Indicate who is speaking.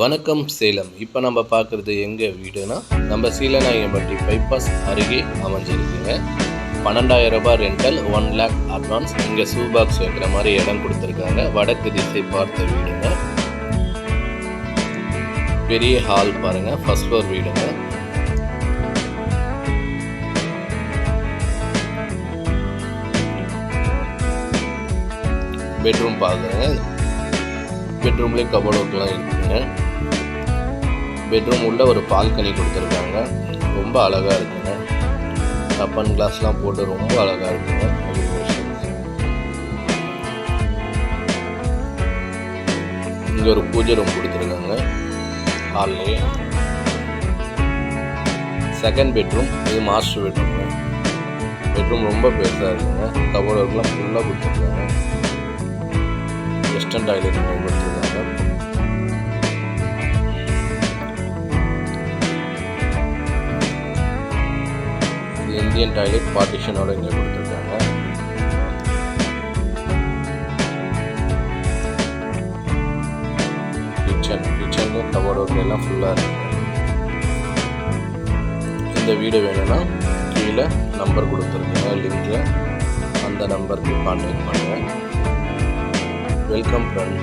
Speaker 1: வணக்கம் சேலம். இப்போ நம்ம பார்க்குறது எங்கே வீடுனா நம்ம சீலநாயகம்பட்டி பைபாஸ் அருகே அமைஞ்சிருக்குங்க. பன்னெண்டாயிரம் ரூபாய் ரெண்டல் ஒன் லேக் அட்வான்ஸ் இங்கே ஷூ பாக்ஸ் வைக்கிற மாதிரி இடம் கொடுத்துருக்காங்க. வடக்கு திசை பார்த்த வீடுங்க. பெரிய ஹால் பாருங்க ஃபர்ஸ்ட் ஃப்ளோர் வீடுங்க. பெட்ரூம் பார்க்குறேங்க பெட்ரூம்லேயே கபோர்டுக்கெலாம் இருக்குங்க. பெட்ரூம் உள்ள ஒரு பால்கனி கொடுத்துருக்காங்க. ரொம்ப அழகாக இருக்குங்க. கப்பன் கிளாஸ்லாம் போட்டு ரொம்ப அழகாக இருக்குங்க. இங்கே ஒரு பூஜை ரூம் கொடுத்துருக்காங்க. ஹால்லேயே செகண்ட் பெட்ரூம் இது மாஸ்டர் பெட்ரூம் பெட்ரூம் ரொம்ப பெருசாக இருக்குங்க. கபோர்ட் ஒர்க்லாம் ஃபுல்லாக கொடுத்துருக்காங்க. வெஸ்டர்ன் டாய்லெட் கொடுத்துருக்காங்க. இந்தியன் டாய்லெட் பார்ட்டிஷனோட இங்கே கொடுத்துருக்காங்க. கிச்சன் கிச்சன் கபோர்டு எல்லாம் ஃபுல்லாக இருக்கு. இந்த வீடு வேணும்னா கீழே நம்பர் கொடுத்துருக்காங்க லிங்கில் அந்த நம்பருக்கு கான்டாக்ட் பண்ணுங்கள் வெல்கம் ஃப்ரெண்ட்